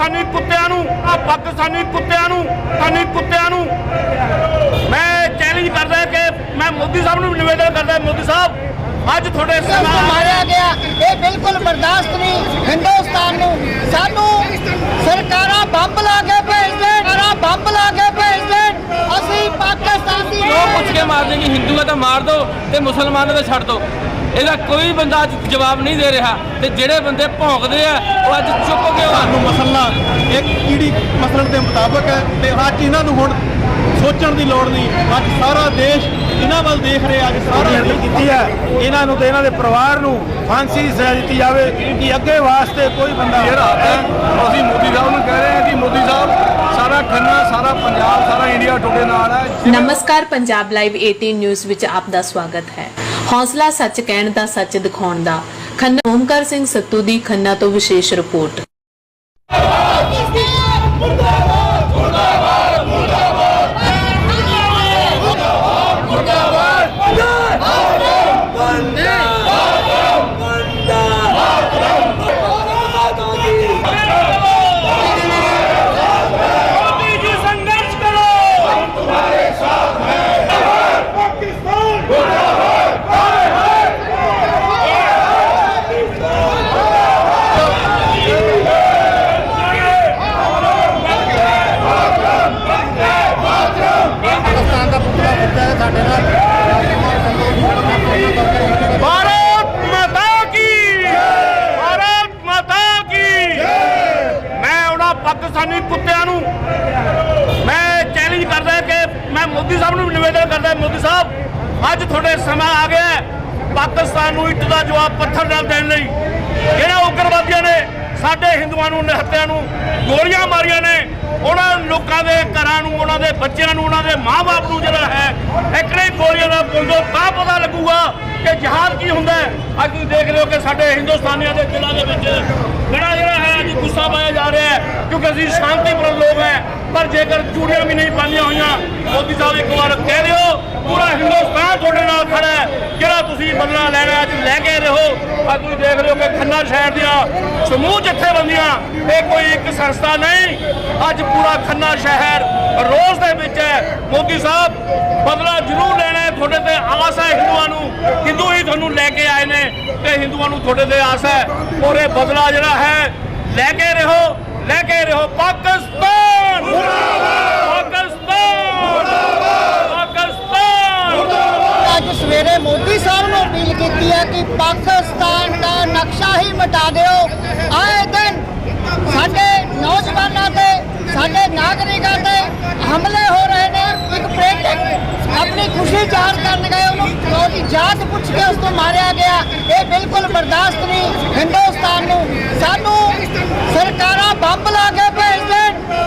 ਪਾਕਿਸਤਾਨੀ ਕੁੱਤਿਆਂ ਨੂੰ ਆ ਪਾਕਿਸਤਾਨੀ ਕੁੱਤਿਆਂ ਨੂੰ ਪਾਕਿਸਤਾਨੀ ਕੁੱਤਿਆਂ ਨੂੰ। ਮੈਂ ਚੈਲੰਜ ਕਰਦਾ ਕਿ ਮੈਂ ਮੋਦੀ ਸਾਹਿਬ ਨੂੰ ਨਿਵੇਦਨ ਕਰਦਾ ਮੋਦੀ ਸਾਹਿਬ ਅੱਜ ਤੁਹਾਡੇ ਨੂੰ ਮਾਰਿਆ ਗਿਆ। ਇਹ ਬਿਲਕੁਲ ਬਰਦਾਸ਼ਤ ਨਹੀਂ ਹਿੰਦੁਸਤਾਨ ਨੂੰ। ਸਾਨੂੰ ਸਰਕਾਰਾਂ ਬੰਬ ਲਾ ਕੇ ਭੇਜ ਦੇਣ ਸਰਕਾਰਾਂ ਬੰਬ ਲਾ ਕੇ ਭੇਜ ਦੇਣ। ਅਸੀਂ ਪਾਕਿਸਤਾਨ ਦੀ ਉਹ ਪੁੱਛ ਕੇ ਮਾਰਦੇ ਕਿ ਹਿੰਦੂ ਹੈ ਤਾਂ ਮਾਰ ਦਿਓ ਤੇ ਮੁਸਲਮਾਨ ਤਾਂ ਛੱਡ ਦਿਓ ਇਹਦਾ ਕੋਈ ਬੰਦਾ ਅੱਜ ਜਵਾਬ ਨਹੀਂ ਦੇ ਰਿਹਾ ਤੇ ਜਿਹੜੇ ਬੰਦੇ ਭੌਂਕਦੇ ਆ ਉਹ ਅੱਜ ਚੁੱਪ ਕੇ ਉਹ ਸਾਨੂੰ ਮਸਲਾ ਇੱਕ ਕੀੜੀ ਮਸਲਣ ਦੇ ਮੁਤਾਬਕ ਹੈ ਤੇ ਅੱਜ ਇਹਨਾਂ ਨੂੰ ਹੁਣ ਸੋਚਣ ਦੀ ਲੋੜ ਨਹੀਂ। ਅੱਜ ਸਾਰਾ ਦੇਸ਼ ਇਹਨਾਂ ਵੱਲ ਦੇਖ ਰਿਹਾ ਅੱਜ ਸਾਰਾ ਬੇਨਤੀ ਕੀਤੀ ਹੈ ਇਹਨਾਂ ਨੂੰ ਤੇ ਇਹਨਾਂ ਦੇ ਪਰਿਵਾਰ ਨੂੰ ਫਾਂਸੀ ਦੀ ਸਜ਼ਾ ਦਿੱਤੀ ਜਾਵੇ ਕਿ ਅੱਗੇ ਵਾਸਤੇ ਕੋਈ ਬੰਦਾ ਜਿਹੜਾ ਹੈ? ਅਸੀਂ ਮੋਦੀ ਸਾਹਿਬ ਨੂੰ ਕਹਿ ਰਹੇ ਹਾਂ ਕਿ ਮੋਦੀ ਸਾਹਿਬ ਸਾਰਾ ਖੰਨਾ ਸਾਰਾ ਪੰਜਾਬ ਸਾਰਾ ਇੰਡੀਆ ਤੁਹਾਡੇ ਨਾਲ ਹੈ। ਨਮਸਕਾਰ ਪੰਜਾਬ ਲਾਈਵ 18 ਨਿਊਜ਼ ਵਿੱਚ ਆਪ ਦਾ ਸਵਾਗਤ ਹੈ। ਹੌਸਲਾ ਸੱਚ ਕਹਿਣ ਦਾ, ਸੱਚ ਦਿਖਾਉਣ ਦਾ। ਖੰਨਾ ਓਮਕਾਰ ਸਿੰਘ ਸੱਤੂ ਦੀ ਖੰਨਾ ਤੋਂ ਵਿਸ਼ੇਸ਼ ਰਿਪੋਰਟ। ਬੱਚਾ ਹੈ ਸਾਡੇ ਨਾਲ। ਭਾਰਤ ਮਾਤਾ ਮੈਂ ਉਹਨਾਂ ਪਾਕਿਸਤਾਨੀ ਕੁੱਤਿਆਂ ਨੂੰ ਮੈਂ ਚੈਲੰਜ ਕਰਦਾ ਕਿ ਮੈਂ ਮੋਦੀ ਸਾਹਿਬ ਨੂੰ ਨਿਵੇਦਨ ਕਰਦਾ, ਮੋਦੀ ਸਾਹਿਬ, ਅੱਜ ਤੁਹਾਡੇ ਸਮਾਂ ਆ ਗਿਆ ਹੈ। ਪਾਕਿਸਤਾਨ ਨੂੰ ਇੱਟ ਦਾ ਜਵਾਬ ਪੱਥਰ ਨਾਲ ਦੇਣ ਲਈ। ਜਿਹੜਾ ਉਗਰਵਾਦੀਆਂ ਨੇ, ਸਾਡੇ ਹਿੰਦੂਆਂ ਨੂੰ, ਨਿਹੱਤਿਆਂ ਨੂੰ ਗੋਲੀਆਂ ਮਾਰੀਆਂ ਨੇ। ਉਹਨਾਂ ਲੋਕਾਂ ਦੇ ਘਰਾਂ ਨੂੰ, ਉਹਨਾਂ ਦੇ ਬੱਚਿਆਂ ਨੂੰ, ਉਹਨਾਂ ਦੇ ਮਾਂ-ਬਾਪ ਨੂੰ ਜਿਹੜਾ ਹੈ, ਇਕੜੇ ਗੋਲੀਆਂ ਦਾ ਬੋਲੋ ਤਾਂ ਪਤਾ ਲੱਗੂਗਾ ਕਿ ਜਹਾਦ ਕੀ ਹੁੰਦਾ ਅੱਜ ਤੁਸੀਂ ਦੇਖ ਰਹੇ ਹੋ ਕਿ ਸਾਡੇ ਹਿੰਦੁਸਤਾਨੀਆਂ ਦੇ ਦਿਲਾਂ ਦੇ ਵਿੱਚ ਜਿਹੜਾ ਗੁੱਸਾ ਪਾਇਆ ਜਾ ਰਿਹਾ ਹੈ, ਕਿਉਂਕਿ ਅਸੀਂ ਸ਼ਾਂਤੀਪੂਰਨ ਲੋਕ ਹੈ। ਪਰ ਜੇਕਰ ਚੂੜੀਆਂ ਵੀ ਨਹੀਂ ਪਾਈਆਂ ਹੋਈਆਂ, ਮੋਦੀ ਸਾਹਿਬ ਇੱਕ ਵਾਰ ਕਹਿ ਦਿਓ, ਪੂਰਾ ਹਿੰਦੁਸਤਾਨ ਤੁਹਾਡੇ ਨਾਲ ਖੜਾ ਹੈ। ਜਿਹੜਾ ਤੁਸੀਂ ਬਦਲਾ ਲੈਣਾ ਅੱਜ ਲੈ ਕੇ ਰਹੋ। ਅੱਜ ਤੁਸੀਂ ਦੇਖ ਰਹੇ ਹੋ ਕਿ ਖੰਨਾ ਸ਼ਹਿਰ ਦੀਆਂ ਸਮੂਹ ਜਥੇਬੰਦੀਆਂ, ਇਹ ਕੋਈ ਇੱਕ ਸੰਸਥਾ ਨਹੀਂ। ਅੱਜ ਪੂਰਾ ਖੰਨਾ ਸ਼ਹਿਰ ਰੋਜ਼ ਦੇ ਵਿੱਚ ਹੈ। ਮੋਦੀ ਸਾਹਿਬ ਬਦਲਾ ਜ਼ਰੂਰ ਲੈਣਾ ਹੈ ਤੁਹਾਡੇ ਤੇ ਆਸ ਹੈ ਹਿੰਦੂਆਂ ਨੂੰ। ਹਿੰਦੂ ਹੀ ਤੁਹਾਨੂੰ ਲੈ ਕੇ ਆਏ ਨੇ ਤੇ ਹਿੰਦੂਆਂ ਨੂੰ ਤੁਹਾਡੇ ਤੇ ਆਸ ਹੈ। ਔਰ ਇਹ ਬਦਲਾ ਜਿਹੜਾ ਹੈ ਲੈ ਕੇ ਰਹੋ, ਲੈ ਕੇ ਰਹੋ, ਪਾਕਿਸਤਾਨ! ਪਾਕਿਸਤਾਨ! ਪਾਕਿਸਤਾਨ! ਅੱਜ ਸਵੇਰੇ ਮੋਦੀ ਸਾਹਿਬ ਨੂੰ ਅਪੀਲ ਕੀਤੀ ਹੈ ਕਿ ਪਾਕਿਸਤਾਨ ਦਾ ਨਕਸ਼ਾ ਹੀ ਮਿਟਾ ਦਿਓ। ਆਏ ਦਿਨ ਸਾਡੇ ਨੌਜਵਾਨਾਂ ਤੇ, ਸਾਡੇ ਨਾਗਰਿਕਾਂ ਤੇ ਹਮਲੇ ਹੋ ਰਹੇ ਨੇ। ਇੱਕ ਪ੍ਰੇਟਕ ਆਪਣੀ ਖੁਸ਼ੀ ਜ਼ਾਹਰ ਕਰਨ ਗਏ, ਉਹਨੂੰ ਉਹਦੀ ਜਾਤ ਪੁੱਛ ਕੇ ਉਸ ਤੋਂ ਮਾਰਿਆ ਗਿਆ। ਇਹ ਬਿਲਕੁਲ ਬਰਦਾਸ਼ਤ ਨਹੀਂ। ਹਿੰਦੁਸਤਾਨ ਨੂੰ, ਸਾਨੂੰ ਸਰਕਾਰਾਂ ਬੰਬ ਲਾ ਕੇ ਭੇਜ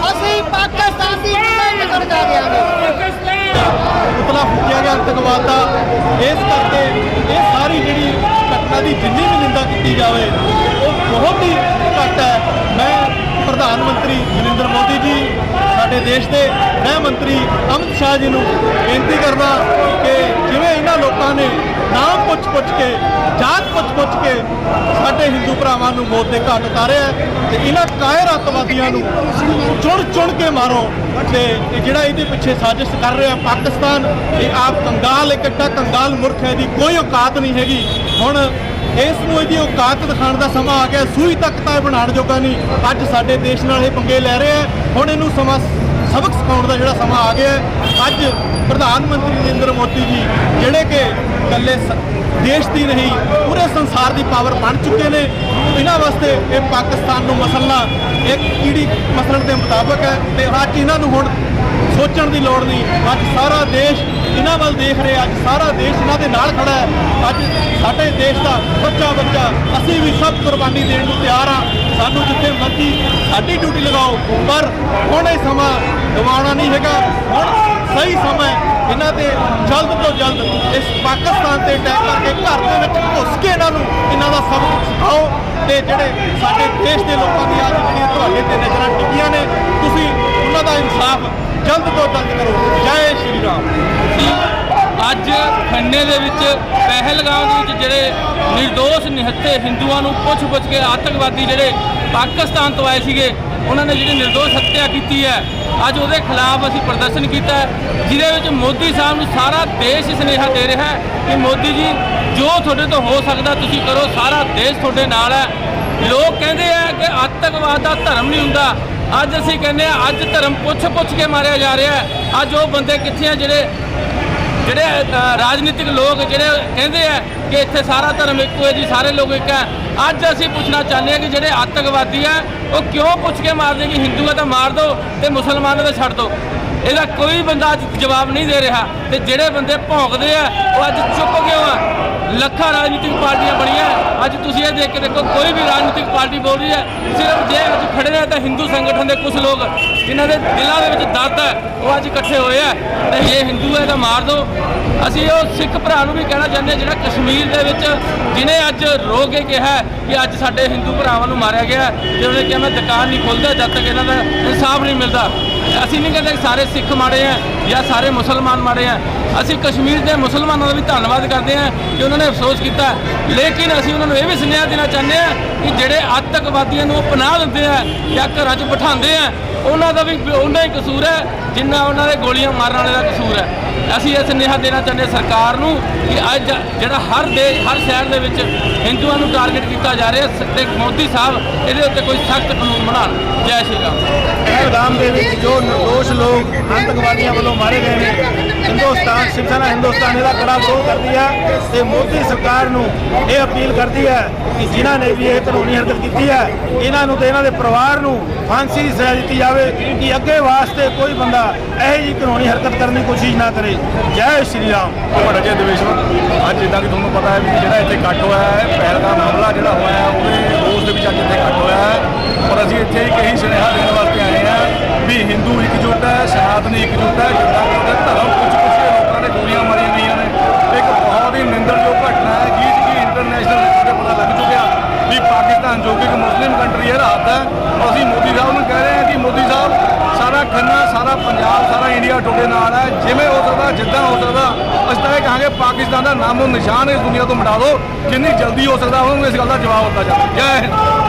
ਅਸੀਂ ਪਾਕਿਸਤਾਨ ਦੀ ਨਿਕਲ ਜਾ ਦਿਆਂਗੇ ਪੁਤਲਾ ਫੂਕਿਆ ਗਿਆ ਅੰਤਕਵਾਦ ਦਾ ਇਸ ਕਰਕੇ ਇਹ ਸਾਰੀ ਜਿਹੜੀ ਘਟਨਾ ਦੀ ਜਿੰਨੀ ਵੀ ਨਿੰਦਾ ਕੀਤੀ ਜਾਵੇ, ਉਹ ਬਹੁਤ ਹੀ ਘੱਟ ਹੈ। ਮੈਂ ਪ੍ਰਧਾਨ ਮੰਤਰੀ ਨਰਿੰਦਰ ਮੋਦੀ ਜੀ, ਸਾਡੇ ਦੇਸ਼ ਦੇ ਗ੍ਰਹਿ ਮੰਤਰੀ ਅਮਿਤ ਸ਼ਾਹ ਜੀ ਨੂੰ ਬੇਨਤੀ ਕਰਦਾ ਕਿ ਜਿਵੇਂ ਪੁੱਛ ਕੇ ਜਾਤ ਪੁੱਛ ਪੁੱਛ ਕੇ ਸਾਡੇ ਹਿੰਦੂ ਭਰਾਵਾਂ ਨੂੰ ਮੌਤ ਦੇ ਘਾਟ ਉਤਾਰਿਆ ਹੈ ਤੇ ਇਹਨਾਂ ਕਾਇਰ ਅੱਤਵਾਦੀਆਂ ਨੂੰ ਚੁਣ ਚੁਣ ਕੇ ਮਾਰੋ ਤੇ ਜਿਹੜਾ ਇਹਦੇ ਪਿੱਛੇ ਸਾਜ਼ਿਸ਼ ਕਰ ਰਿਹਾ ਪਾਕਿਸਤਾਨ, ਇਹ ਆਪ ਕੰਗਾਲ, ਇਕੱਠਾ ਕੰਗਾਲ ਮੁਰਖ ਹੈ ਦੀ ਕੋਈ ਔਕਾਤ ਨਹੀਂ ਹੈਗੀ। ਹੁਣ ਇਸ ਨੂੰ ਇਹਦੀ ਔਕਾਤ ਦਿਖਾਉਣ ਦਾ ਸਮਾਂ ਆ ਗਿਆ, ਸੂਈ ਤੱਕ ਤਾਂ ਇਹ ਬਣਾਉਣ ਜੋਗਾ ਨਹੀਂ। ਅੱਜ ਸਾਡੇ ਦੇਸ਼ ਨਾਲ ਇਹ ਪੰਗੇ ਲੈ ਰਹੇ ਹੈ। ਹੁਣ ਇਹਨੂੰ ਸਮਾਂ ਸਬਕ ਸਿਖਾਉਣ ਦਾ ਜਿਹੜਾ ਸਮਾਂ ਆ ਗਿਆ ਅੱਜ ਪ੍ਰਧਾਨ ਮੰਤਰੀ ਨਰਿੰਦਰ ਮੋਦੀ ਜੀ ਜਿਹੜੇ ਕਿ ਇਕੱਲੇ ਦੇਸ਼ ਦੀ ਨਹੀਂ, ਪੂਰੇ ਸੰਸਾਰ ਦੀ ਪਾਵਰ ਬਣ ਚੁੱਕੇ ਨੇ। ਇਹਨਾਂ ਵਾਸਤੇ ਇਹ ਪਾਕਿਸਤਾਨ ਨੂੰ ਮਸਲਣਾ, ਇੱਕ ਕੀੜੀ ਮਸਲਣ ਦੇ ਮੁਤਾਬਕ ਹੈ ਤੇ ਅੱਜ ਇਹਨਾਂ ਨੂੰ ਹੁਣ ਸੋਚਣ ਦੀ ਲੋੜ ਨਹੀਂ। ਅੱਜ ਸਾਰਾ ਦੇਸ਼ ਇਹਨਾਂ ਵੱਲ ਦੇਖ ਰਿਹਾ, ਅੱਜ ਸਾਰਾ ਦੇਸ਼ ਇਹਨਾਂ ਦੇ ਨਾਲ ਖੜਾ ਹੈ। ਅੱਜ ਸਾਡੇ ਦੇਸ਼ ਦਾ ਬੱਚਾ ਬੱਚਾ, ਅਸੀਂ ਵੀ ਸਭ ਕੁਰਬਾਨੀ ਦੇਣ ਨੂੰ ਤਿਆਰ ਆ ਸਾਨੂੰ ਜਿੱਥੇ ਮਰਜ਼ੀ ਸਾਡੀ ਡਿਊਟੀ ਲਗਾਓ, ਪਰ ਹੁਣ ਇਹ ਸਮਾਂ ਗਵਾਉਣਾ ਨਹੀਂ ਹੈਗਾ। ਹੁਣ ਸਹੀ ਸਮਾਂ ਇਹਨਾਂ ਤੇ ਜਲਦ ਤੋਂ ਜਲਦ ਇਸ ਪਾਕਿਸਤਾਨ ਤੇ ਅਟੈਕ ਕਰਕੇ ਘਰ ਦੇ ਵਿੱਚ ਘੁੱਸ ਕੇ ਇਹਨਾਂ ਨੂੰ ਇਹਨਾਂ ਦਾ ਸਬਕ ਸਿਖਾਓ ਤੇ ਜਿਹੜੇ ਸਾਡੇ ਦੇਸ਼ ਦੇ ਲੋਕਾਂ ਦੀ ਅੱਜ ਜਿਹੜੀਆਂ ਤੁਹਾਡੇ ਤੇ ਨਜ਼ਰਾਂ ਟਿਕੀਆਂ ਨੇ, ਤੁਸੀਂ ਉਹਨਾਂ ਦਾ ਇਨਸਾਫ ਜਲਦ ਤੋਂ ਜਲਦ ਕਰੋ। ਜੈ ਸ਼੍ਰੀ ਰਾਮ। ਅੱਜ ਖੰਨੇ ਦੇ ਵਿੱਚ ਪਹਿਲਗਾਮ ਦੇ ਵਿੱਚ ਜਿਹੜੇ ਨਿਰਦੋਸ਼ ਨਿਹੱਥੇ ਹਿੰਦੂਆਂ ਨੂੰ ਪੁੱਛ ਪੁੱਛ ਕੇ ਆਤੰਕਵਾਦੀ ਜਿਹੜੇ ਪਾਕਿਸਤਾਨ ਤੋਂ ਆਏ ਸੀਗੇ ਉਹਨਾਂ ਨੇ ਜਿਹੜੀ ਨਿਰਦੋਸ਼ ਹੱਤਿਆ ਕੀਤੀ ਹੈ, ਅੱਜ ਉਹਦੇ ਖਿਲਾਫ ਅਸੀਂ ਪ੍ਰਦਰਸ਼ਨ ਕੀਤਾ ਜਿਹਦੇ ਵਿੱਚ ਮੋਦੀ ਸਾਹਿਬ ਨੂੰ ਸਾਰਾ ਦੇਸ਼ ਸੁਨੇਹਾ ਦੇ ਰਿਹਾ ਹੈ ਕਿ ਮੋਦੀ ਜੀ, ਜੋ ਤੁਹਾਡੇ ਤੋਂ ਹੋ ਸਕਦਾ ਤੁਸੀਂ ਕਰੋ, ਸਾਰਾ ਦੇਸ਼ ਤੁਹਾਡੇ ਨਾਲ ਹੈ। ਲੋਕ ਕਹਿੰਦੇ ਆ ਕਿ ਆਤੰਕਵਾਦ ਦਾ ਧਰਮ ਨਹੀਂ ਹੁੰਦਾ। ਅੱਜ ਅਸੀਂ ਕਹਿੰਦੇ ਆ, ਅੱਜ ਧਰਮ ਪੁੱਛ ਪੁੱਛ ਕੇ ਮਾਰਿਆ ਜਾ ਰਿਹਾ ਹੈ। ਅੱਜ ਉਹ ਬੰਦੇ ਕਿੱਥੇ ਆ ਜਿਹੜੇ ਜਿਹੜੇ ਰਾਜਨੀਤਿਕ ਲੋਕ ਜਿਹੜੇ ਕਹਿੰਦੇ ਆ ਕਿ ਇੱਥੇ ਸਾਰਾ ਧਰਮ ਇੱਕੋ ਹੈ ਜੀ, ਸਾਰੇ ਲੋਕ ਇੱਕ ਹੈ। ਅੱਜ ਅਸੀਂ ਪੁੱਛਣਾ ਚਾਹੁੰਦੇ ਹਾਂ ਕਿ ਜਿਹੜੇ ਆਤੰਕਵਾਦੀ ਆ ਉਹ ਕਿਉਂ ਪੁੱਛ ਕੇ ਮਾਰਦੇ ਕਿ ਹਿੰਦੂਆਂ ਦਾ ਮਾਰ ਦਿਓ ਤੇ ਮੁਸਲਮਾਨਾਂ ਦਾ ਛੱਡ ਦਿਓ ਇਹਦਾ ਕੋਈ ਬੰਦਾ ਅੱਜ ਜਵਾਬ ਨਹੀਂ ਦੇ ਰਿਹਾ ਤੇ ਜਿਹੜੇ ਬੰਦੇ ਭੌਂਕਦੇ ਆ, ਉਹ ਅੱਜ ਚੁੱਪ ਕਿਉਂ ਆ? ਲੱਖਾਂ ਰਾਜਨੀਤਿਕ ਪਾਰਟੀਆਂ ਬਣੀਆਂ। ਅੱਜ ਤੁਸੀਂ ਇਹ ਦੇਖ ਕੇ ਦੇਖੋ, ਕੋਈ ਵੀ ਰਾਜਨੀਤਿਕ ਪਾਰਟੀ ਬੋਲ ਰਹੀ ਹੈ, ਸਿਰਫ ਜੇ ਅੱਜ ਖੜੇ ਨੇ ਤਾਂ ਹਿੰਦੂ ਸੰਗਠਨ ਦੇ ਕੁਝ ਲੋਕ ਜਿਨ੍ਹਾਂ ਦੇ ਦਿਲਾਂ ਦੇ ਵਿੱਚ ਦਰਦ ਹੈ, ਉਹ ਅੱਜ ਇਕੱਠੇ ਹੋਏ ਆ ਤੇ ਇਹ ਹਿੰਦੂ ਹੈ ਤਾਂ ਮਾਰ ਦਿਓ ਅਸੀਂ ਉਹ ਸਿੱਖ ਭਰਾ ਨੂੰ ਵੀ ਕਹਿਣਾ ਚਾਹੁੰਦੇ ਹਾਂ, ਜਿਹੜਾ ਕਸ਼ਮੀਰ ਦੇ ਵਿੱਚ ਜਿਨੇ ਅੱਜ ਰੋ ਕੇ ਕਿਹਾ ਕਿ ਅੱਜ ਸਾਡੇ ਹਿੰਦੂ ਭਰਾਵਾਂ ਨੂੰ ਮਾਰਿਆ ਗਿਆ ਤੇ ਉਹਨੇ ਕਿਹਾ, ਮੈਂ ਦੁਕਾਨ ਨਹੀਂ ਖੋਲਦਾ, ਜਦ ਤੱਕ ਇਹਨਾਂ ਦਾ ਇਨਸਾਫ ਨਹੀਂ ਮਿਲਦਾ। ਅਸੀਂ ਨਹੀਂ ਕਹਿੰਦੇ ਕਿ ਸਾਰੇ ਸਿੱਖ ਮਾੜੇ ਆ ਜਾਂ ਸਾਰੇ ਮੁਸਲਮਾਨ ਮਾੜੇ ਆ ਅਸੀਂ ਕਸ਼ਮੀਰ ਦੇ ਮੁਸਲਮਾਨਾਂ ਦਾ ਵੀ ਧੰਨਵਾਦ ਕਰਦੇ ਹਾਂ ਕਿ ਉਹਨਾਂ ਨੇ ਅਫਸੋਸ ਕੀਤਾ ਲੇਕਿਨ ਅਸੀਂ ਉਹਨਾਂ ਨੂੰ ਇਹ ਵੀ ਸੁਨੇਹਾ ਦੇਣਾ ਚਾਹੁੰਦੇ ਹਾਂ ਕਿ ਜਿਹੜੇ ਆਤੰਕਵਾਦੀਆਂ ਨੂੰ ਉਹ ਪਨਾਹ ਦਿੰਦੇ ਆ ਜਾਂ ਘਰਾਂ 'ਚ ਬਿਠਾਉਂਦੇ ਆ ਉਹਨਾਂ ਦਾ ਵੀ ਉਹਨਾਂ ਹੀ ਕਸੂਰ ਹੈ, ਜਿੰਨਾ ਉਹਨਾਂ ਦੇ ਗੋਲੀਆਂ ਮਾਰਨ ਵਾਲੇ ਦਾ ਕਸੂਰ ਹੈ। ਅਸੀਂ ਇਹ ਸੁਨੇਹਾ ਦੇਣਾ ਚਾਹੁੰਦੇ ਹਾਂ ਸਰਕਾਰ ਨੂੰ ਕਿ ਅੱਜ ਜਿਹੜਾ ਹਰ ਦੇਸ਼ ਹਰ ਸ਼ਹਿਰ ਦੇ ਵਿੱਚ ਹਿੰਦੂਆਂ ਨੂੰ ਟਾਰਗੇਟ ਕੀਤਾ ਜਾ ਰਿਹਾ ਸ- ਤੇ ਮੋਦੀ ਸਾਹਿਬ ਇਹਦੇ ਉੱਤੇ ਕੋਈ ਸਖਤ ਕਾਨੂੰਨ ਬਣਾਉਣ। ਜੈ ਸ਼੍ਰੀ ਰਾਮ। ਪਹਿਲਗਾਮ ਦੇ ਵਿੱਚ ਜੋ ਨਿਰਦੋਸ਼ ਲੋਕ ਆਤੰਕਵਾਦੀਆਂ ਵੱਲੋਂ ਮਾਰੇ ਗਏ ਨੇ ਹਿੰਦੁਸਤਾਨ ਸ਼ਿਵ ਸੈਨਾ ਹਿੰਦੁਸਤਾਨ ਇਹਦਾ ਕੜਾ ਵਿਰੋਧ ਕਰਦੀ ਹੈ ਤੇ ਮੋਦੀ ਸਰਕਾਰ ਨੂੰ ਇਹ ਅਪੀਲ ਕਰਦੀ ਹੈ ਕਿ ਜਿਨ੍ਹਾਂ ਨੇ ਵੀ ਇਹ ਕਾਨੂੰਨੀ ਹਰਕਤ ਕੀਤੀ ਹੈ ਇਹਨਾਂ ਨੂੰ ਤੇ ਇਹਨਾਂ ਦੇ ਪਰਿਵਾਰ ਨੂੰ ਫਾਂਸੀ ਦੀ ਸਜ਼ਾ ਦਿੱਤੀ ਜਾਵੇ ਕਿ ਅੱਗੇ ਵਾਸਤੇ ਕੋਈ ਬੰਦਾ ਇਹੋ ਜਿਹੀ ਕਾਨੂੰਨੀ ਹਰਕਤ ਕਰਨ ਦੀ ਕੋਸ਼ਿਸ਼ ਨਾ ਕਰੇ। ਜੈ ਸ਼੍ਰੀ ਰਾਮ। ਬੜਾ ਜਿਹਾ ਦਿਵੇਸ਼ਵਰ ਅੱਜ ਜਿੱਦਾਂ ਕਿ ਤੁਹਾਨੂੰ ਪਤਾ ਹੈ ਵੀ ਜਿਹੜਾ ਇੱਥੇ ਇਕੱਠ ਹੋਇਆ ਹੈ, ਪਹਿਲਗਾਮ ਹਮਲਾ ਜਿਹੜਾ ਹੋਇਆ ਹੈ, ਉਹਦੇ ਰੋਸ ਦੇ ਵਿੱਚ ਅੱਜ ਇੱਥੇ ਇਕੱਠ ਹੋਇਆ ਹੈ। ਔਰ ਅਸੀਂ ਇੱਥੇ ਇੱਕ ਇਹੀ ਸੁਨੇਹਾ ਦੇਣ ਵਾਸਤੇ ਆਏ ਹਾਂ ਵੀ ਹਿੰਦੂ ਇਕਜੁੱਟ ਹੈ, ਸਨਾਤਨੀ ਇਕਜੁੱਟ ਹੈ ਜਿੱਦਾਂ ਜੋ ਕਿ ਇੱਕ ਮੁਸਲਿਮ ਕੰਟਰੀ ਹੈ, ਰਾਤ ਹੈ ਅਸੀਂ ਮੋਦੀ ਸਾਹਿਬ ਨੂੰ ਕਹਿ ਰਹੇ ਹਾਂ ਕਿ ਮੋਦੀ ਸਾਹਿਬ, ਸਾਰਾ ਖੰਨਾ, ਸਾਰਾ ਪੰਜਾਬ, ਸਾਰਾ ਇੰਡੀਆ ਤੁਹਾਡੇ ਨਾਲ ਹੈ। ਜਿਵੇਂ ਹੋ ਸਕਦਾ, ਜਿੱਦਾਂ ਹੋ ਸਕਦਾ, ਅਸੀਂ ਤਾਂ ਇਹ ਕਹਾਂਗੇ ਪਾਕਿਸਤਾਨ ਦਾ ਨਾਮੋ ਨਿਸ਼ਾਨ ਇਸ ਦੁਨੀਆ ਤੋਂ ਮਿਟਾ ਦਿਓ। ਜਿੰਨੀ ਜਲਦੀ ਹੋ ਸਕਦਾ, ਉਹਨਾਂ ਨੂੰ ਇਸ ਗੱਲ ਦਾ ਜਵਾਬ ਦਿੱਤਾ ਜਾਵੇ। ਜੈ ਹਿੰਦ।